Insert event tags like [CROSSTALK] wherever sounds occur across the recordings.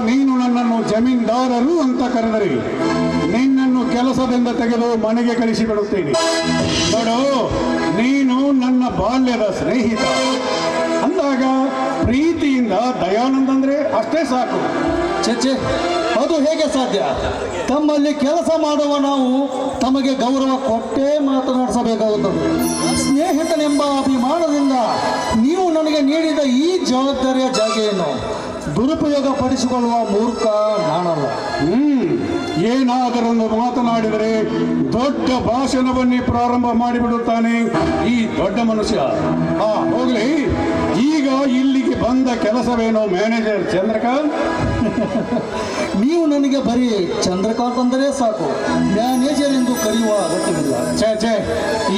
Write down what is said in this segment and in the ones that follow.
ನೀನು ನನ್ನನ್ನು ಜಮೀನ್ದಾರರು ಅಂತ ಕರೆದರೆ ನಿನ್ನನ್ನು ಕೆಲಸದಿಂದ ತೆಗೆದು ಮನೆಗೆ ಕಳಿಸಿಬಿಡುತ್ತೇನೆ. ನೋಡು, ನೀನು ನನ್ನ ಬಾಲ್ಯದ ಸ್ನೇಹಿತ. ಅಂದಾಗ ಪ್ರೀತಿಯಿಂದ ದಯಾನಂದ ಅಂದ್ರೆ ಅಷ್ಟೇ ಸಾಕು. ಚೆಚ್ಚೆ ಅದು ಹೇಗೆ ಸಾಧ್ಯ? ತಮ್ಮಲ್ಲಿ ಕೆಲಸ ಮಾಡುವ ನಾವು ತಮಗೆ ಗೌರವ ಕೊಟ್ಟೇ ಮಾತನಾಡಿಸಬೇಕಾಗುತ್ತದೆ. ಸ್ನೇಹಿತನೆಂಬ ಅಭಿಮಾನದಿಂದ ನೀವು ನನಗೆ ನೀಡಿದ ಈ ಜವಾಬ್ದಾರಿಯ ಜಾಗೆಯನ್ನು ದುರುಪಯೋಗ ಪಡಿಸಿಕೊಳ್ಳುವ ಮೂರ್ಖ ನಾನಲ್ಲ. ಹ್ಮ್. ಏನಾದರೊಂದು ಮಾತನಾಡಿದರೆ ದೊಡ್ಡ ಭಾಷಣವನ್ನೇ ಪ್ರಾರಂಭ ಮಾಡಿಬಿಡುತ್ತಾನೆ ಈ ದೊಡ್ಡ ಮನುಷ್ಯ. ಹಾ ಹೋಗ್ಲಿ. ಈಗ ಇಲ್ಲಿಗೆ ಬಂದ ಕೆಲಸವೇನು ಮ್ಯಾನೇಜರ್ ಚಂದ್ರಕಾಂತ್? [LAUGHS] ನೀವು ನನಗೆ ಬರೀ ಚಂದ್ರಕಾಂತ್ ಅಂದರೆ ಸಾಕು. ಮ್ಯಾನೇಜರ್ ಎಂದು ಕರೆಯುವ ಅಗತ್ಯವಿಲ್ಲ. ಛೇ ಛೇ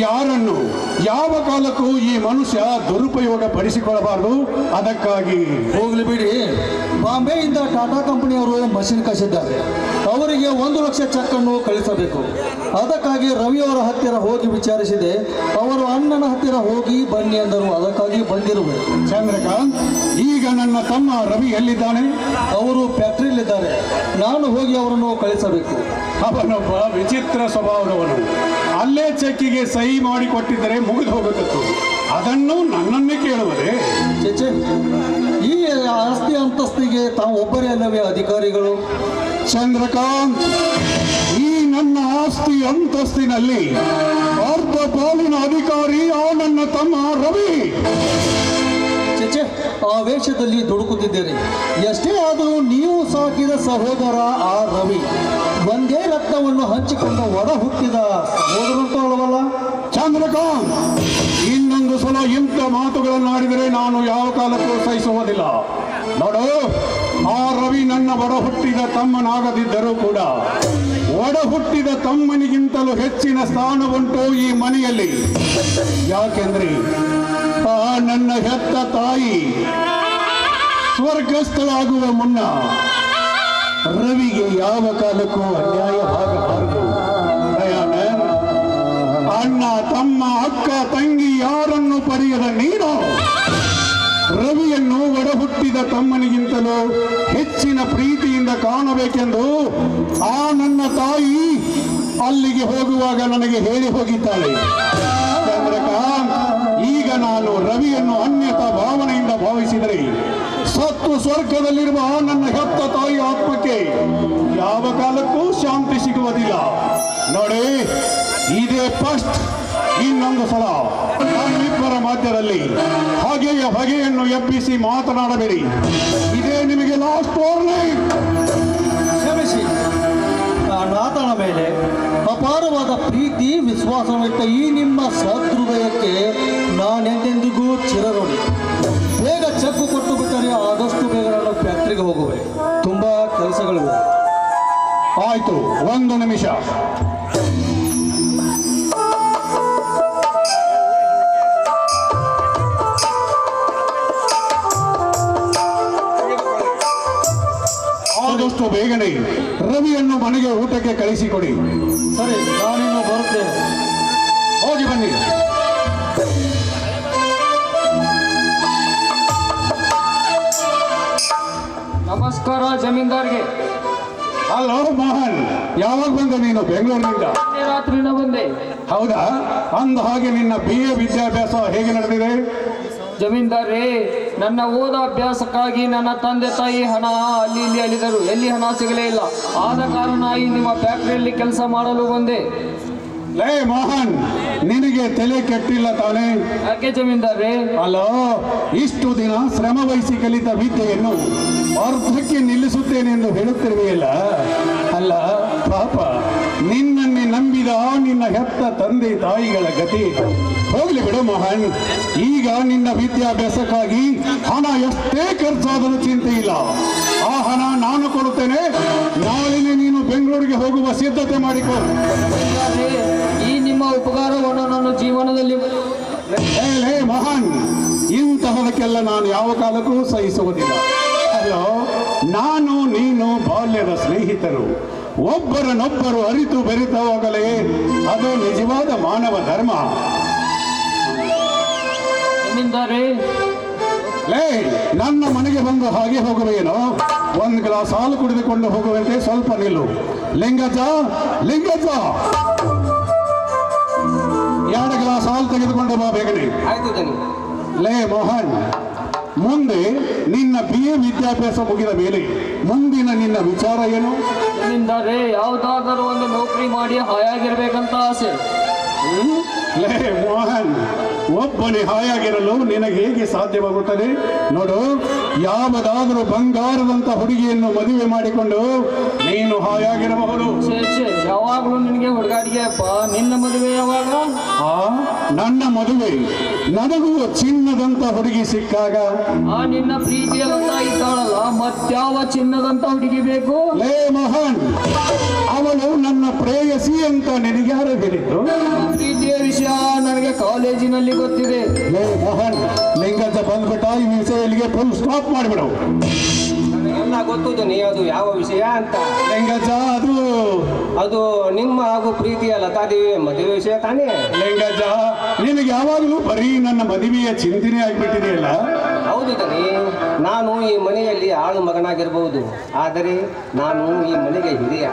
ಯಾರನ್ನು? ಯಾವ ಕಾಲಕ್ಕೂ ಈ ಮನುಷ್ಯ ದುರುಪಯೋಗ ಪಡಿಸಿಕೊಳ್ಳಬಾರದು. ಅದಕ್ಕಾಗಿ ಹೋಗಲಿ ಬಿಡಿ. ಬಾಂಬೆಯಿಂದ ಟಾಟಾ ಕಂಪನಿಯವರು ಮಷಿನ್ ಕಳಿಸಿದ್ದಾರೆ ಅವರಿಗೆ ಒಂದು ಲಕ್ಷ ಚೆಕ್ಕನ್ನು ಕಳಿಸಬೇಕು. ಅದಕ್ಕಾಗಿ ರವಿಯವರ ಹತ್ತಿರ ಹೋಗಿ ವಿಚಾರಿಸಿದೆ. ಅವರು ಅಣ್ಣನ ಹತ್ತಿರ ಹೋಗಿ ಬನ್ನಿ ಅಂದರು ಅದಕ್ಕಾಗಿ ಬಂದಿರುವೆ. ಚಂದ್ರಕಾಂತ್ ಈಗ ನನ್ನ ತಮ್ಮ ರವಿ ಎಲ್ಲಿದ್ದಾನೆ? ಅವರು ಫ್ಯಾಕ್ಟ್ರಿಯಲ್ಲಿದ್ದಾರೆ. ನಾನು ಹೋಗಿ ಅವರನ್ನು ಕಳಿಸಬೇಕು. ಅವನೊಬ್ಬ ವಿಚಿತ್ರ ಸ್ವಭಾವದವನು. ಅಲ್ಲೇ ಚೆಕ್ಕಿಗೆ ಸಹಿ ಮಾಡಿ ಕೊಟ್ಟಿದ್ದರೆ ಮುಗಿದು ಹೋಗಬೇಕು ಅದನ್ನು ನನ್ನನ್ನೇ ಕೇಳುವರೆ? ಚೇಚೆ ಈ ಆಸ್ತಿ ಅಂತಸ್ತಿಗೆ ತಾವು ಒಬ್ಬರೇ ಅಲ್ಲವೇ ಅಧಿಕಾರಿಗಳು? ಚಂದ್ರಕಾಂತ್ ಈ ನನ್ನ ಆಸ್ತಿ ಅಂತಸ್ತಿನಲ್ಲಿ ಅರ್ಧ ಪಾಲಿನ ಅಧಿಕಾರಿ ಆ ನನ್ನ ತಮ್ಮ ರವಿ. ಚೇಚೆ ವೇಷದಲ್ಲಿ ದುಡುಕುತ್ತಿದ್ದೇನೆ. ಎಷ್ಟೇ ಆದರೂ ನೀವು ಸಾಕಿದ ಸಹೋದರ ಆ ರವಿ. ರಕ್ತವನ್ನು ಹಂಚಿಕೊಂಡ ಒಡ ಹುಟ್ಟಿದ ಸಹೋದರಂತೂ ಅಳವಲ್ಲ ಚಂದ್ರಕಾಂತ್, ಇನ್ನೊಂದು ಸಲ ಇಂಥ ಮಾತುಗಳನ್ನಾಡಿದರೆ ನಾನು ಯಾವ ಕಾಲಕ್ಕೂ ಸಹಿಸುವುದಿಲ್ಲ. ನೋಡು, ಆ ರವಿ ನನ್ನ ಒಡ ಹುಟ್ಟಿದ ತಮ್ಮನಾಗದಿದ್ದರೂ ಕೂಡ, ಒಡ ಹುಟ್ಟಿದ ತಮ್ಮನಿಗಿಂತಲೂ ಹೆಚ್ಚಿನ ಸ್ಥಾನವುಂಟು ಈ ಮನೆಯಲ್ಲಿ. ಯಾಕೆಂದ್ರೆ, ಆ ನನ್ನ ಹೆತ್ತ ತಾಯಿ ಸ್ವರ್ಗಸ್ಥಳಾಗುವ ಮುನ್ನ ರವಿಗೆ ಯಾವ ಕಾಲಕ್ಕೂ ಅನ್ಯಾಯವಾಗಬಾರದು ಅಣ್ಣ, ತಮ್ಮ, ಅಕ್ಕ, ತಂಗಿ, ಯಾರನ್ನು ಪರಿಯದ ನೀನು? ರವಿಯನ್ನು ಒಡಹುಟ್ಟಿದ ತಮ್ಮನಿಗಿಂತಲೂ ಹೆಚ್ಚಿನ ಪ್ರೀತಿಯಿಂದ ಕಾಣಬೇಕೆಂದು ಆ ನನ್ನ ತಾಯಿ ಅಲ್ಲಿಗೆ ಹೋಗುವಾಗ ನನಗೆ ಹೇಳಿ ಹೋಗಿದ್ದಾಳೆ. ಚಂದ್ರಕಾಂತ್, ಈಗ ನಾನು ರವಿಯನ್ನು ಅನ್ಯತಾ ಭಾವನೆಯಿಂದ ಭಾವಿಸಿದರೆ ಸತ್ತು ಸ್ವರ್ಗದಲ್ಲಿರುವ ನನ್ನ ಹೆತ್ತ ತಾಯಿ ಆತ್ಮಕ್ಕೆ ಯಾವ ಕಾಲಕ್ಕೂ ಶಾಂತಿ ಸಿಗುವುದಿಲ್ಲ. ನೋಡಿ, ಇದೇ ಫಸ್ಟ್ ಇನ್ನೊಂದು ಸಲ ನಮ್ಮಿಬ್ಬರ ಮಧ್ಯದಲ್ಲಿ ಹಾಗೆಯೇ ಹೊಗೆಯನ್ನು ಎಬ್ಬಿಸಿ ಮಾತನಾಡಬೇಡಿ. ಇದೇ ನಿಮಗೆ ಲಾಸ್ಟ್ ಕ್ಷಮಿಸಿ. ನಾತನ ಮೇಲೆ ಅಪಾರವಾದ ಪ್ರೀತಿ, ವಿಶ್ವಾಸವಿಟ್ಟ ಈ ನಿಮ್ಮ ಸಹೃದಯಕ್ಕೆ ನಾನೆಂದೆಂದಿಗೂ ಚಿರಋಣಿ. ಚೆಕ್ ಕೊಟ್ಟು ಬಿಟ್ಟರೆ ಆದಷ್ಟು ಬೇಗ ನಾನು ಫ್ಯಾಕ್ಟ್ರಿಗೆ ಹೋಗುವೆ. ತುಂಬ ಕೆಲಸಗಳಿವೆ. ಆಯ್ತು ಒಂದು ನಿಮಿಷ. ಆದಷ್ಟು ಬೇಗನೆ ರವಿಯನ್ನು ಮನೆಗೆ ಊಟಕ್ಕೆ ಕಳಿಸಿಕೊಡಿ. ಸರಿ ನಾನಿನ್ನು ಬರುತ್ತೇನೆ. ಹೋಗಿ ಬನ್ನಿ. ಜಮೀನ್ದಾರ್ಗೆ. ಅಲ್ಲೋ ಮೋಹನ್ ಯಾವಾಗ ಬಂದೆ ನೀನು? ಬೆಂಗಳೂರಿನಿಂದ? ನಿನ್ನೆ ರಾತ್ರಿನ ಬಂದೆ. ಹೌದಾ? ಅಂದ ಹಾಗೆ ನಿನ್ನ ಬಿ ಎ ವಿದ್ಯಾಭ್ಯಾಸ ಹೇಗೆ ನಡೆದಿದೆ? ಜಮೀನ್ದಾರೇ ನನ್ನ ಓದ ಅಭ್ಯಾಸಕ್ಕಾಗಿ ನನ್ನ ತಂದೆ ತಾಯಿ ಹಣ ಅಲ್ಲಿ ಇಲ್ಲಿ ಅಲಿದರು ಎಲ್ಲಿ ಹಣ ಸಿಗಲೇ ಇಲ್ಲ. ಆದ ಕಾರಣ ಈ ನಿಮ್ಮ ಫ್ಯಾಕ್ಟರಿಯಲ್ಲಿ ಕೆಲಸ ಮಾಡಲು ಬಂದೆ. ಲೇ ಮೋಹನ್ ನಿನಗೆ ತಲೆ ಕೆಟ್ಟಿಲ್ಲ ತಾನೇ? ಯಾಕೆ ಜಮೀನ್ದಾರ್ರೇ ಅಲೋ ಇಷ್ಟು ದಿನ ಶ್ರಮ ವಹಿಸಿ ಕಲಿತ ವಿದ್ಯೆಯನ್ನು ಅರ್ಧಕ್ಕೆ ನಿಲ್ಲಿಸುತ್ತೇನೆ ಎಂದು ಹೇಳುತ್ತಿರುವೆಯಲ್ಲ? ಅಲ್ಲ ಪಾಪ ನಿನ್ನನ್ನೇ ನಂಬಿದ ನಿನ್ನ ಹೆತ್ತ ತಂದೆ ತಾಯಿಗಳ ಗತಿ. ಹೋಗ್ಲಿ ಬಿಡು ಮೋಹನ್ ಈಗ ನಿನ್ನ ವಿದ್ಯಾಭ್ಯಾಸಕ್ಕಾಗಿ ಹಣ ಎಷ್ಟೇ ಖರ್ಚಾದರೂ ಚಿಂತೆ ಇಲ್ಲ ಹಣ ನಾನು ಕೊಡುತ್ತೇನೆ. ನಾಳಿನ ನೀನು ಬೆಂಗಳೂರಿಗೆ ಹೋಗುವ ಸಿದ್ಧತೆ ಮಾಡಿಕೊ. ಈ ನಿಮ್ಮ ಉಪಕಾರವನ್ನು ನಾನು ಜೀವನದಲ್ಲಿ ಹೇ ಮಹಾನ್. ಇಂತಹದಕ್ಕೆಲ್ಲ ನಾನು ಯಾವ ಕಾಲಕ್ಕೂ ಸಹಿಸುವುದಿಲ್ಲ. ಹಲೋ ನಾನು ನೀನು ಬಾಲ್ಯದ ಸ್ನೇಹಿತರು. ಒಬ್ಬರನ್ನೊಬ್ಬರು ಅರಿತು ಬೆರಿತ ಹೋಗಲೇ ಅದು ನಿಜವಾದ ಮಾನವ ಧರ್ಮ. ಲೇ ನನ್ನ ಮನೆಗೆ ಬಂದು ಹಾಗೆ ಹೋಗುವೇನೋ? ಒಂದು ಗ್ಲಾಸ್ ಹಾಲು ಕುಡಿದುಕೊಂಡು ಹೋಗುವಂತೆ ಸ್ವಲ್ಪ ನಿಲ್ಲು. ಲಿಂಗಜ ಲಿಂಗಜ ಎರಡು ಗ್ಲಾಸ್ ಹಾಲು ತೆಗೆದುಕೊಂಡು ಬಾ ಬೇಗನೆ. ಲೇ ಮೋಹನ್ ಮುಂದೆ ನಿನ್ನ ಬಿ ಎ ವಿದ್ಯಾಭ್ಯಾಸ ಮುಗಿದ ಮೇಲೆ ಮುಂದಿನ ನಿನ್ನ ವಿಚಾರ ಏನು? ಯಾವುದಾದರೂ ಒಂದು ನೌಕರಿ ಮಾಡಿ ಹಾಯಾಗಿರ್ಬೇಕಂತ ಆಸೆ? ಲೇ ಮೋಹನ್ ಒಬ್ಬನೇ ಹಾಯಾಗಿರಲು ನಿನಗೆ ಹೇಗೆ ಸಾಧ್ಯವಾಗುತ್ತದೆ? ನೋಡು ಯಾವುದಾದರೂ ಬಂಗಾರದಂತ ಹುಡುಗಿಯನ್ನು ಮದುವೆ ಮಾಡಿಕೊಂಡು ನೀನು ಹಾಯಾಗಿರಬಹುದು. ಯಾವಾಗಲೂ ನಿನಗೆ ಹುಡುಗಾಟಿಗೆ ಅಪ್ಪ ನಿನ್ನ ಮದುವೆ ಯಾವಾಗ? ಆ ನನ್ನ ಮದುವೆ ನನಗೂ ಚಿನ್ನದಂತ ಹುಡುಗಿ ಸಿಕ್ಕಾಗ? ಆ ನಿನ್ನ ಪ್ರೀತಿಯಲ್ಲ ಇದ್ದಾಳಲ್ಲ ಮತ್ಯಾವ ಚಿನ್ನದಂತ ಹುಡುಗಿ ಬೇಕು? ಲೇ ಮೋಹನ್ ಅವಳು ನನ್ನ ಪ್ರೇಯಸಿ ಅಂತ ನಿನಗೆ ಯಾರು ವಿಷಯ ನನಗೆ ಕಾಲೇಜಿನಲ್ಲಿ ಗೊತ್ತಿದೆ. ಏ ಮೋಹನ್ ಲಿಂಗಜ್ಜ ಬಂದ್ಬಿಟ್ಟ ಈ ವಿಷಯ ಇಲ್ಲಿಗೆ ಫುಲ್ ಸ್ಟಾಪ್ ಮಾಡಿಬಿಡು. ನನಗೆಲ್ಲ ಗೊತ್ತು ನೀ ಅದು ಯಾವ ವಿಷಯ ಅಂತ. ಲಿಂಗಜ ಅದು ಅದು ನಿಮ್ಮ ಹಾಗೂ ಪ್ರೀತಿಯ ಲತಾದೇವಿ ಮದುವೆ ವಿಷಯ ತಾನೇ? ಲಿಂಗಜ ನಿನಗೆ ಯಾವಾಗಲೂ ಬರೀ ನನ್ನ ಮದುವೆಯ ಚಿಂತನೆ ಆಗಿಬಿಟ್ಟಿದೆಯಲ್ಲ? ಹೌದು ತಾನೇ ನಾನು ಈ ಮನೆಯಲ್ಲಿ ಆಳು ಮಗನಾಗಿರಬಹುದು ಆದರೆ ನಾನು ಈ ಮನೆಗೆ ಹಿರಿಯ.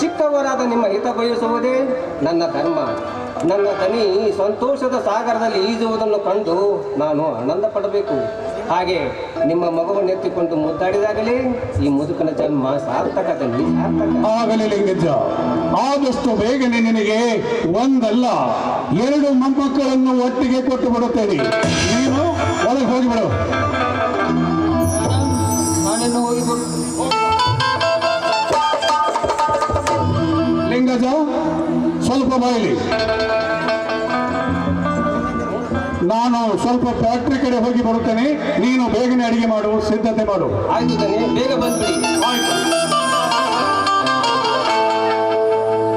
ಚಿಕ್ಕವರಾದ ನಿಮ್ಮ ಹಿತ ಬಯಸುವುದೇ ನನ್ನ ಧರ್ಮ. ನನ್ನ ದನಿ ಸಂತೋಷದ ಸಾಗರದಲ್ಲಿ ಈಜುವುದನ್ನು ಕಂಡು ನಾನು ಆನಂದ ಪಡಬೇಕು. ಹಾಗೆ ನಿಮ್ಮ ಮಗುವನ್ನು ಎತ್ತಿಕೊಂಡು ಮುದ್ದಾಡಿದಾಗಲೇ ಈ ಮುದುಕನ ಜನ್ಮ ಸಾರ್ಥಕ. ಆಗಲಿ ಲಿಂಗಜ್ಜ ಆದಷ್ಟು ಬೇಗನೆ ನಿನಗೆ ಒಂದಲ್ಲ ಎರಡು ಮೊಮ್ಮಕ್ಕಳನ್ನು ಒಟ್ಟಿಗೆ ಕೊಟ್ಟು ಬಿಡುತ್ತೇನೆ. ನೀನು ಒಳಗೆ ಹೋಗಿಬಿಡು ಲಿಂಗಜ ಸ್ವಲ್ಪ ಬಾಯಿಲಿ. ನಾನು ಸ್ವಲ್ಪ ಫ್ಯಾಕ್ಟ್ರಿ ಕಡೆ ಹೋಗಿ ಬರುತ್ತೇನೆ. ನೀನು ಬೇಗನೆ ಅಡಿಗೆ ಮಾಡು ಸಿದ್ಧತೆ ಮಾಡು. ಆಯ್ತು ಬೇಗ ಬಂದ್ಬಿಡಿ. ಆಯ್ತು.